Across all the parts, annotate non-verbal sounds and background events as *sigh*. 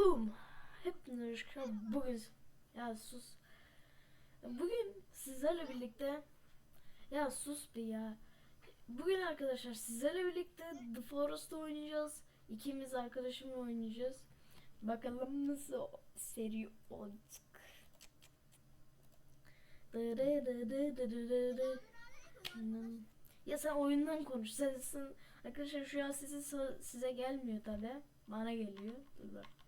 Boom. Hepinize. Bugün ya sus. Bugün sizlerle birlikte ya sus bir ya. Bugün arkadaşlar sizlerle birlikte The Forest'ta oynayacağız. İkimiz arkadaşımla oynayacağız. Bakalım nasıl seri olacak. Ya sen oyundan konuş. Sesin arkadaşlar şu an sesi size gelmiyor tabi. Bana geliyor. Dur bak.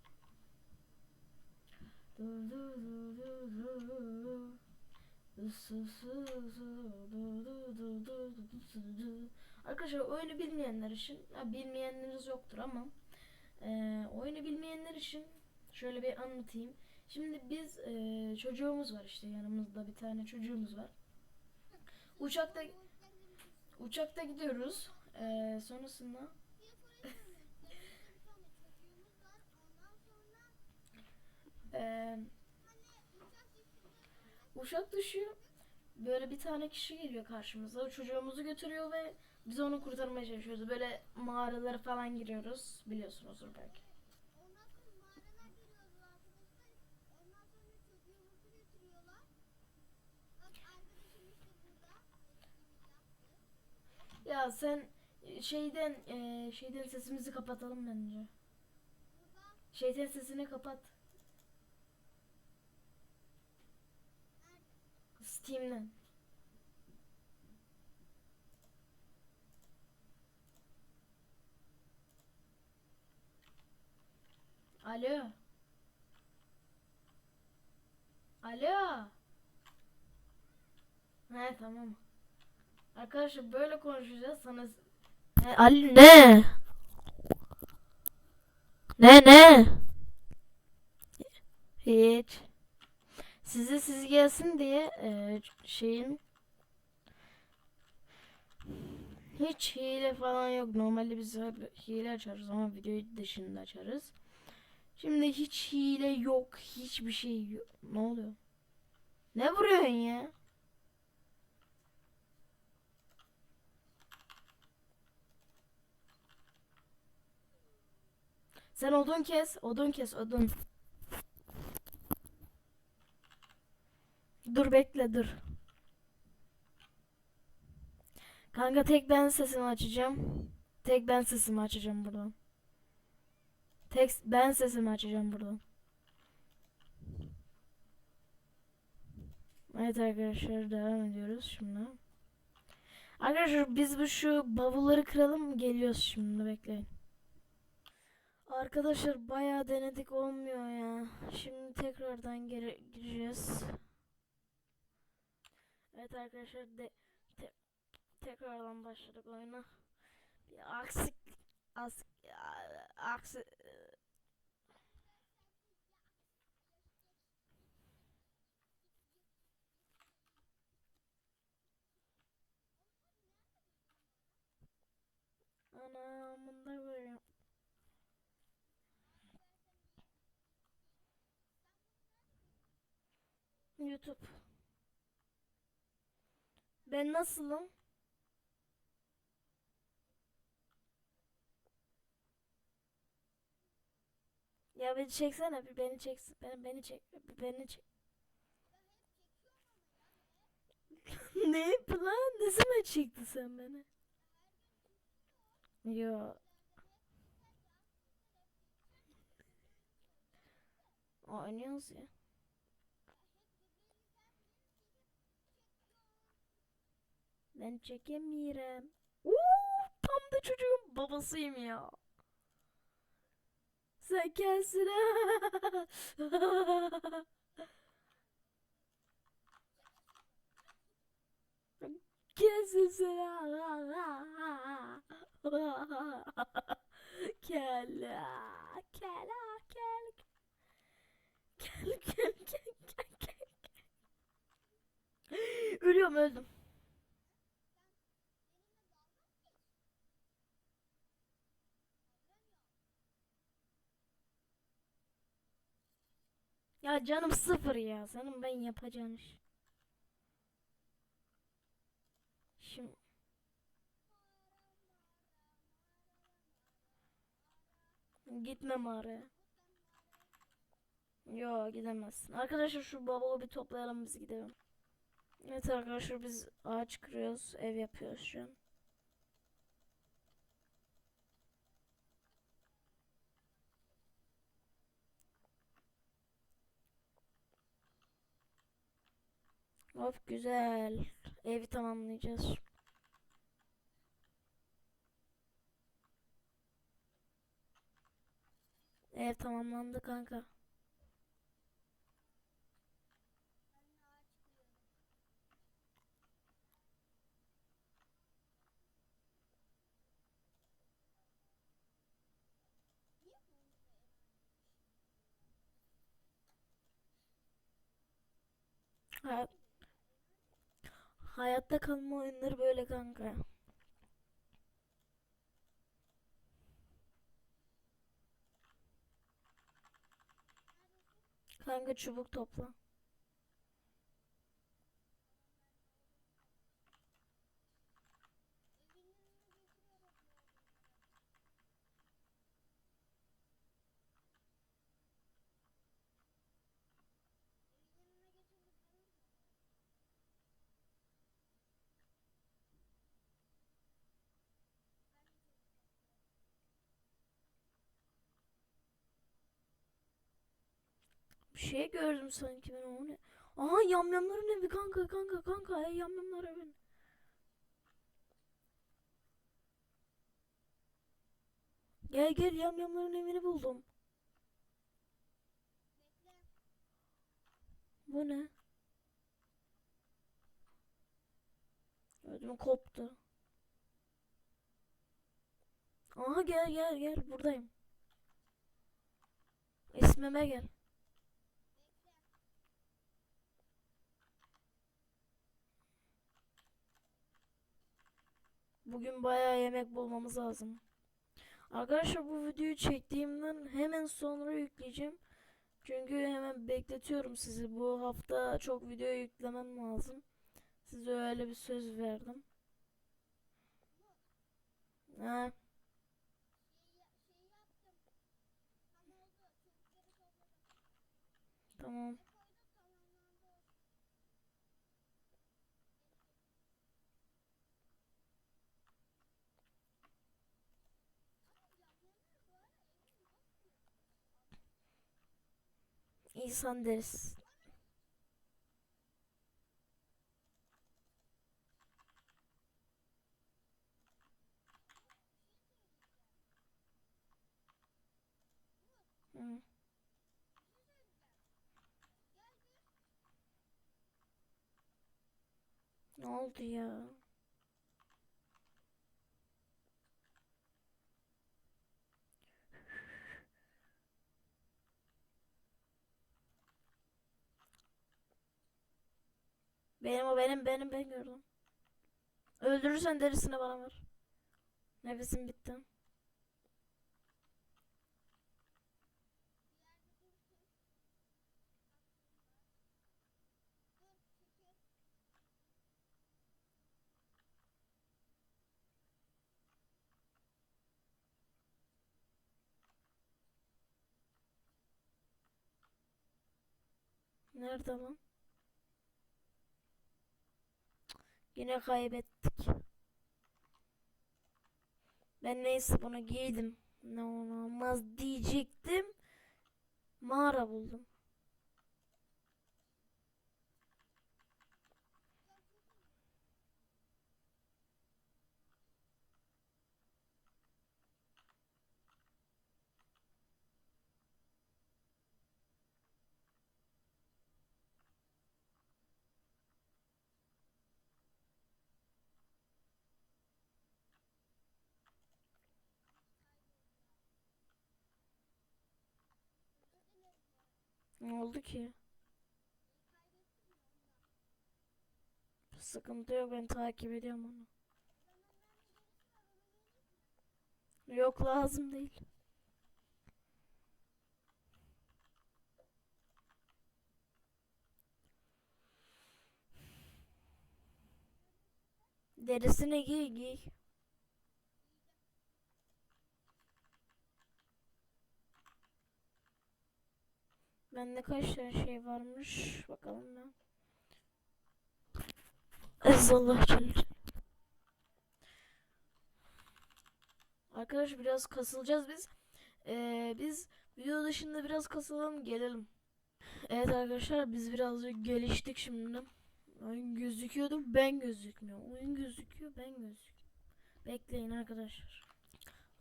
Arkadaşlar oyunu bilmeyenler için, ha, bilmeyenleriniz yoktur ama e, oyunu bilmeyenler için şöyle bir anlatayım. Şimdi biz e, çocuğumuz var işte yanımızda bir tane çocuğumuz var. Uçakta uçakta gidiyoruz. E, sonrasında e, uçak düşüyor. Böyle bir tane kişi geliyor karşımıza. Çocuğumuzu götürüyor ve biz onu kurtarmaya çalışıyoruz. Böyle mağaralara falan giriyoruz. Biliyorsunuzdur belki. Ya sen e, şeyden e, şeyden sesimizi kapatalım bence. Şeytan sesini kapat. Steam'den. Alo. Alo. He tamam. Arkadaşlar böyle konuşacağız sana. Ali ne? Ne ne? Hiç. Size siz gelsin diye e, şeyin hiç hile falan yok. Normalde biz hile açarız ama videoyu dışında açarız. Şimdi hiç hile yok. Hiçbir şey yok. Ne oluyor? Ne vuruyorsun ya? Sen odun kes, odun kes, odun. Dur bekle dur. Kanka tek ben sesimi açacağım. Tek ben sesimi açacağım buradan. Tek ben sesimi açacağım buradan. Evet arkadaşlar devam ediyoruz şimdi. Arkadaşlar biz bu şu bavulları kıralım geliyoruz şimdi bekleyin. Arkadaşlar bayağı denedik olmuyor ya. Şimdi tekrardan gireceğiz. Evet arkadaşlar de, te- tekrardan başladık oyuna. Bir aksik as, aksi Anamında böyle. YouTube. Ben nasılım? Ya beni çeksene bir beni çeksin. Ben beni çek. Bir beni çek. *laughs* ne lan? Ne zaman çektin sen beni? Yo. Oynuyoruz ya. Ben çekemiyorum. Uuu, tam da çocuğun babasıyım ya. Sen gelsin. Gelsin *laughs* sen. *laughs* Kela. Kela. Kel. Kel. Kel. Kel. Kel. Ölüyorum öldüm. Ya canım sıfır ya. Senin ben yapacağın iş. Şimdi Gitme mağaraya. Yo gidemezsin. Arkadaşlar şu bavulu bir toplayalım biz gidelim. Evet arkadaşlar biz ağaç kırıyoruz. Ev yapıyoruz şu an. Hop güzel. Evi tamamlayacağız. Ev tamamlandı kanka. Ha- Hayatta kalma oyunları böyle kanka. Kanka çubuk topla. Bir şey gördüm sanki ben onu. Aha yamyamların evi kanka kanka kanka ya yamyamlar evi. Gel gel yamyamların evini buldum. Bu ne? Ödüm koptu. Aha gel gel gel buradayım. İsmime gel. Bugün bayağı yemek bulmamız lazım. Arkadaşlar bu videoyu çektiğimden hemen sonra yükleyeceğim. Çünkü hemen bekletiyorum sizi. Bu hafta çok video yüklemem lazım. Size öyle bir söz verdim. Ha, Şey, ya- şey yaptım. Tam oldu. Çubukları topladım. tamam. Ne koydum tamamlandı. Ama yapmayanlar bu ara evin bakmıyor. İnsan deriz. Ne oldu ya? Benim o benim benim ben gördüm. Öldürürsen derisini bana ver. Nefesim bitti. Nerede lan? Yine kaybettik. Ben neyse bunu giydim. Ne olmaz diyecektim. Mağara buldum. Ne oldu ki? Sıkıntı yok ben takip ediyorum onu. Yok lazım değil. Derisini giy giy. Bende kaç tane şey varmış bakalım ben. Allah Celle. Arkadaş biraz kasılacağız biz. Ee, biz video dışında biraz kasılalım gelelim. Evet arkadaşlar biz birazcık geliştik şimdi. Oyun gözüküyordu ben gözükmüyorum. Oyun gözüküyor ben gözüküyorum. Bekleyin arkadaşlar.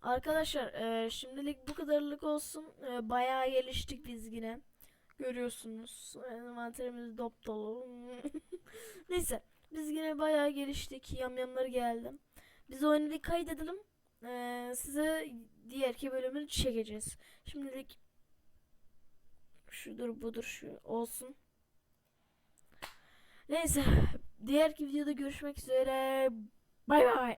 Arkadaşlar e, şimdilik bu kadarlık olsun. E, bayağı geliştik biz yine. Görüyorsunuz. Envanterimiz dop dolu. *laughs* Neyse. Biz yine bayağı geliştik. Yamyamları geldi. Biz oyunu bir kaydedelim. E, size diğerki bölümünü çekeceğiz. Şimdilik şudur budur şu olsun. Neyse. Diğerki videoda görüşmek üzere. Bay bay.